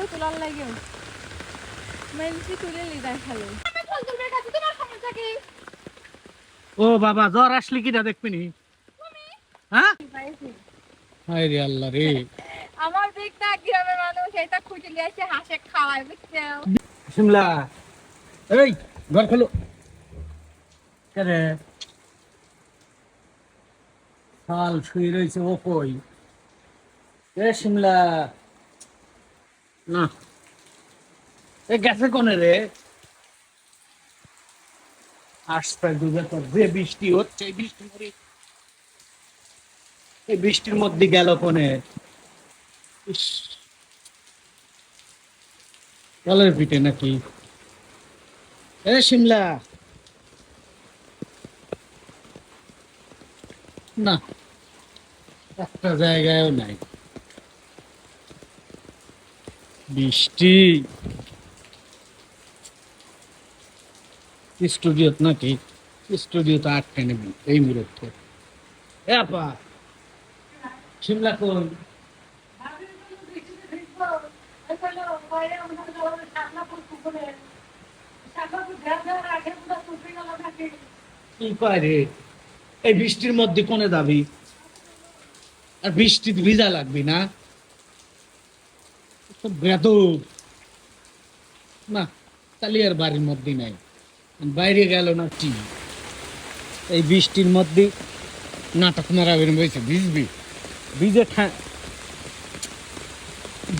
খালো তোলার লাগে। মেনসি তুলে লি যায় খালো। আমি ফল তুলবে কাছে তোমার সমস্যা কি? ও বাবা জ্বর আসলে কিটা দেখবি নি? হ্যাঁ। হায় রে আল্লাহ রে। আমার দিকটা গ্রামের মানুষ এটা খুঁজে নিয়ে এসে হাসে খাওয়ায় বুঝছ শিমলা এই ঘর খোলো। রে? শাল শুয়ে রয়েছে ও কই? এ শিমলা না। গেছে কোনে রে? তো যে বৃষ্টি হচ্ছে, এই বৃষ্টির মধ্যে গেল কোনে? ইস। কলের পিঠে নাকি? এ শিমলা। না, একটা জায়গায়ও নাই। বৃষ্টি। স্টুডিওত নাকি? স্টুডিওতে আটকে নেবি, এই মুহূর্তে। কোন? এই বৃষ্টির মধ্যে কোনে যাবি? আর বৃষ্টি ভিজা লাগবি না? বেদব না তাহলে আর বাড়ির মধ্যে নাই। বাইরে গেল না কি? এই বৃষ্টির মধ্যে নাটক মারাবেন বলছে ভিজবি ভিজে ঠা-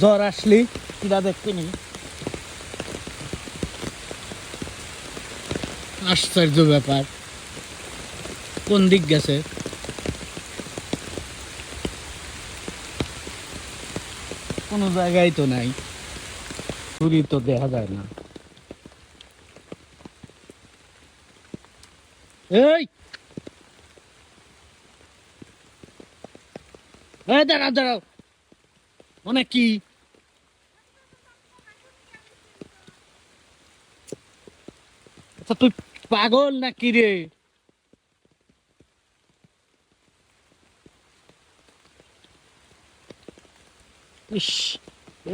জ্বর আসলি কিরা দেখবি নি আশ্চর্য ব্যাপার। কোন দিক গেছে? কোনো জায়গায় তো নাই। ছুরি তো দেখা যায় না। এই! এই দাঁড়াও দাঁড়াও। মানে কি? আচ্ছা তুই পাগল না কি রে? ইস,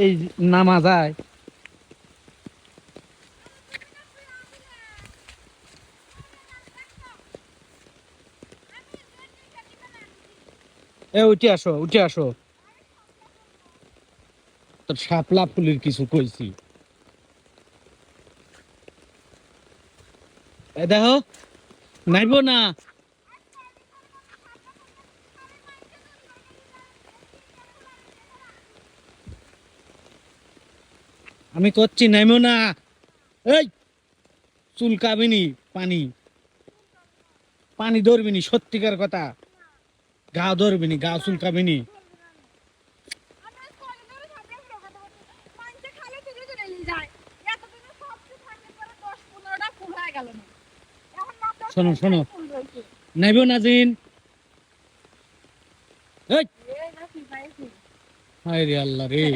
এই নামা যায়। এ, উঠে আসো উঠে আসো। তোর শাপলা কিছু কইছি। এ, দেখো, নাইব না। আমি করছি নাইমো না। এই চুলকাবিনি পানি। পানি ধরবিনি সত্যিকার কথা। গা ধরবিনি গা চুলকাবিনি। শোনো, শোনো। ফুল রয়েছে নাইব না জিন। এই। রে আল্লাহ রে।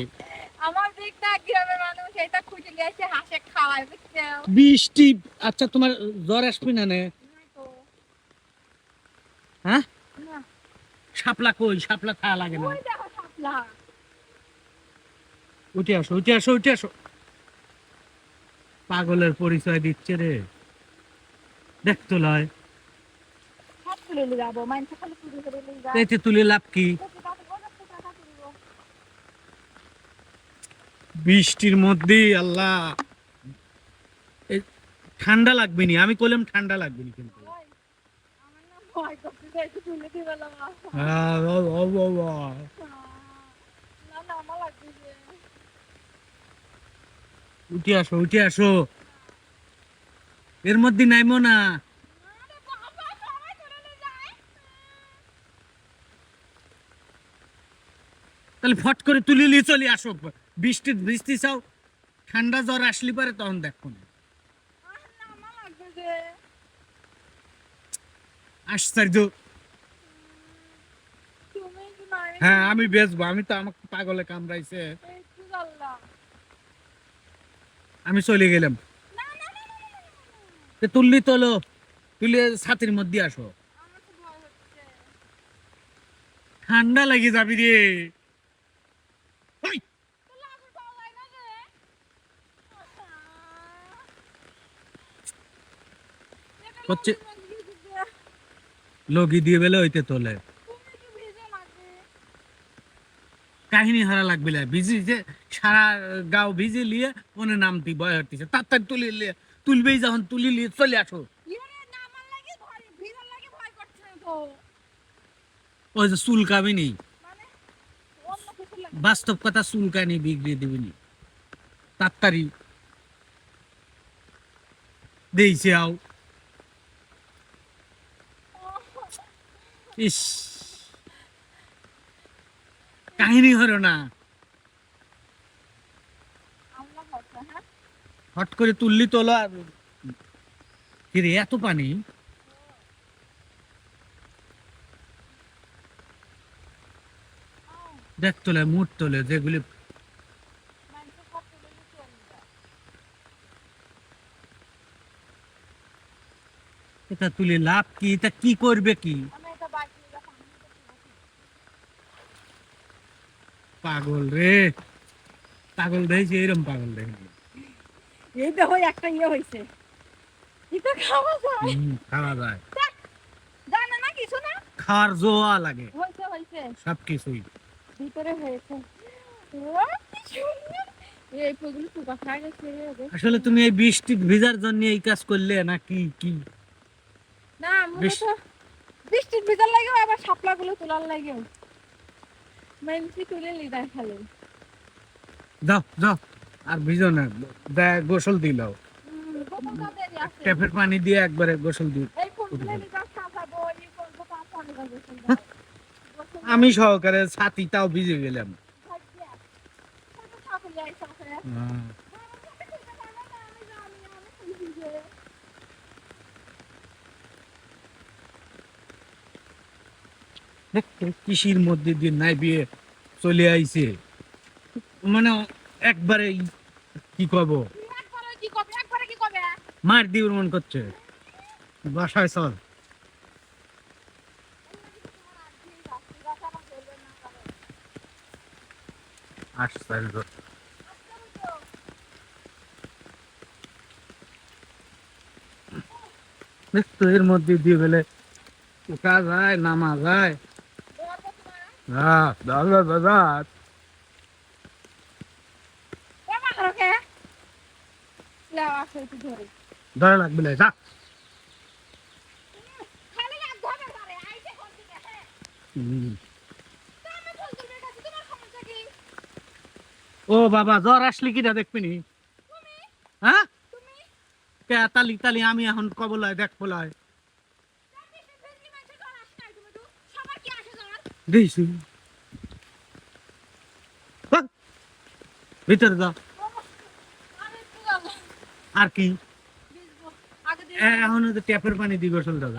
আমার দিকটা গ্রামের মানুষ এটা খুঁজে নিয়ে এসে হাসে খাওয়ায় বুঝছ বৃষ্টি আচ্ছা তোমার জ্বর আসবি না নে? হ্যাঁ? শাপলা কই? শাপলা খাওয়া লাগে না। উঠে আসো উঠে আসো উঠে আসো। পাগলের পরিচয় দিচ্ছে রে। দেখতো লয় তুলে লাভ কি? বৃষ্টির মধ্যে আল্লাহ। ঠান্ডা লাগবে নি আমি কইলাম ঠান্ডা লাগবে নি কিন্তু। উঠে আসো উঠে আসো। এর মধ্যে নাইমো না। তাহলে ফট করে তুলে নিয়ে চলে আসো। বৃষ্টি বৃষ্টি চাও, ঠান্ডা জ্বর আসলে পারে তখন দেখো না। আশ্চর্য। হ্যাঁ আমি বেচবো। আমি তো আমাকে পাগলে কামড়াইছে। আমি চলে গেলাম। তুললি তোলো। তুলে ছাতির মধ্যে আসো। ঠান্ডা লাগে যাবি রে ওই, হচ্ছে লগি দিয়ে বেলে হইতে তোলে? কাহিনী হারা লাগবে না ভিজি যে সারা গাও ভিজে লিয়ে ওনে নামতি বয় হতিছে। তাড়াতাড়ি তুলি লিয়ে তুলবেই যখন তুলি লিয়ে চলে আসো। ওই যে চুল কাবিনি মানে। বাস্তব কথা চুল কানি বিগড়িয়ে দিবিনি তাড়াতাড়ি দেইছে আও। ইস কাহিনী হলো না হ্যাঁ? হট করে তুললি তোলো আর কিরে এত পানি দেখ তোলে মুট তোলে যেগুলি। এটা তুলে লাভ কি এটা কি করবে কি আমি এটা বাইক নিয়ে যখন আমি তো কি বলছি? পাগল রে। পাগল দেখছি এরম পাগল দেখি। এই দেখো একটা ইয়ে হয়েছে এটা খাওয়া যায়? খাওয়া যায়। জানে না কিছু না? খাওয়ার জোয়া লাগে। হয়েছে। হয়েছে সব কিছুই ভিতরে হয়েছে। আসলে তুমি এই বৃষ্টি ভিজার জন্য এই কাজ করলে না কি কি? না মূলত ভিতর লাগেও আবার শাপলা গুলো তোলার লাগেও মেনসি তুলে লিদার খালি। যাও যাও। আর ভিজো না গোসল দিল বোতলটা দেরি আছে ট্যাপের পানি দিয়ে একবারে গোসল হ্যাঁ। আমি সহকারে ছাতিটাও ভিজে গেলাম। হ্যাঁ। দেখ, কৃষির মধ্যে দিয়ে নাই বিয়ে চলে আইছে। মানে একবারে কি কব? মার দিউর মন করছে। বাসায় চল। এর মধ্যে দিয়ে গেলে। উঠা যায় নামা যায়। হ্যাঁ দাদা দাদা ধরে লাগবে না যা। ও বাবা জ্বর আসলে কিটা দেখবি হ্যাঁ? কে তালি তালি আমি এখন কবলায় দেখ বলায় দিয়েছি ভিতরে যা। আর কি? এখন ট্যাপের পানি দিয়ে গোসল দাও